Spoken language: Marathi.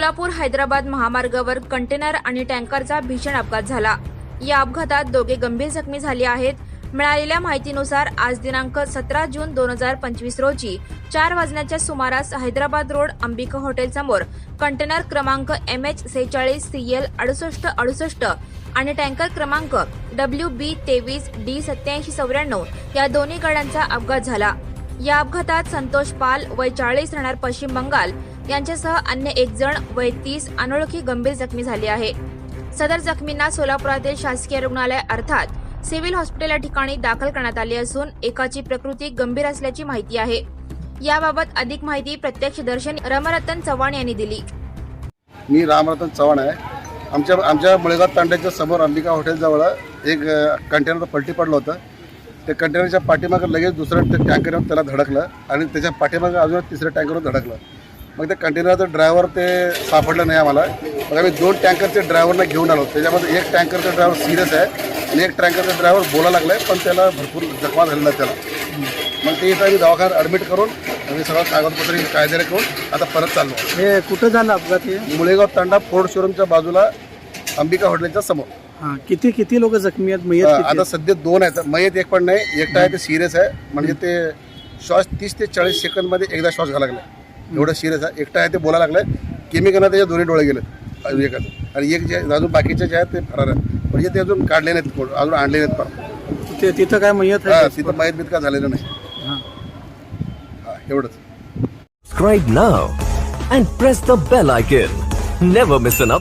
सोलापूर हैदराबाद महामार्गावर कंटेनर आणि टँकरचा भीषण अपघात झाला. या अपघातात दोघे गंभीर जखमी झाले आहेत. मिळालेल्या माहितीनुसार आज दिनांक सतरा जून दोन हजार पंचवीस रोजी चार वाजण्याच्या सुमारास हैदराबाद रोड अंबिका हॉटेल समोर कंटेनर क्रमांक एम एच सेहेचाळीस सी एल अडुसष्ट अडुसष्ट आणि टँकर क्रमांक डब्ल्यू बी तेवीस डी सत्याऐंशी चौऱ्याण्णव या दोन्ही गाड्यांचा अपघात झाला. या अपघातात संतोष पाल वय चाळीस राहणार पश्चिम बंगाल. यांच्यासह अन्य एक जण वय तीस अनोळखी गंभीर जखमी झाले आहे. सदर जखमींना सोलापुरातील शासकीय रुग्णालय अर्थात सिव्हिल हॉस्पिटल या ठिकाणी दाखल करण्यात आले असून एकाची प्रकृती गंभीर असल्याची माहिती आहे. याबाबत अधिक माहिती प्रत्यक्षदर्शनी रमरतन चव्हाण यांनी दिली. मी रामरतन चव्हाण आहे. आमच्या आमच्या मुळेगाव तांड्याच्या समोर अंबिका हॉटेलजवळ एक कंटेनर पलटी पडलं होतं. त्या कंटेनरच्या पाठीमागं लगेच दुसरं ते टँकर येऊन त्याला धडकलं आणि त्याच्या पाठीमागं अजून तिसऱ्या टँकरवर धडकलं. मग त्या कंटेनरचा ड्रायव्हर ते सापडलं नाही आम्हाला. मग आम्ही दोन टँकरचे ड्रायव्हरना घेऊन आलो. त्याच्यामध्ये एक टँकरचा ड्रायव्हर सिरियस आहे आणि एक टँकरचा ड्रायव्हर बोला लागलाय पण त्याला भरपूर जखमा झालेला आहे त्याला. मग ते इथं आम्ही दवाखान्यात ॲडमिट करून आम्ही सगळं कागदपत्र कायद्याने करून आता परत चाललो. हे कुठं झालं अपघात हे? मुळेगाव तांडा फोर्ड शोरूमच्या बाजूला अंबिका हॉटेलच्या समोर. हा किती किती लोक जखमी आहेत? मयत किती आता आहेत? सध्या दोन आहेत. मयत एक पण नाही एकटा आहे ते सिरियस आहे. म्हणजे ते श्वास तीस ते चाळीस सेकंदमध्ये एकदा श्वास घाला लागलाय एवढं सिरियस आहे. एकटा आहे ते बोला लागलाय केमिकलनं त्याचे दोन्ही डोळे गेले अजून एकाचं आणि एक जे अजून बाकीचे जे आहेत ते फरार म्हणजे ते अजून काढले नाहीत कोण अजून आणले नाहीत पण. ते- तिथं काय मयत हा, आहे तिथं मयत बीत काय झालेलं नाही. हा. हा, एवढंच. Subscribe now and press the bell icon. Never miss an update.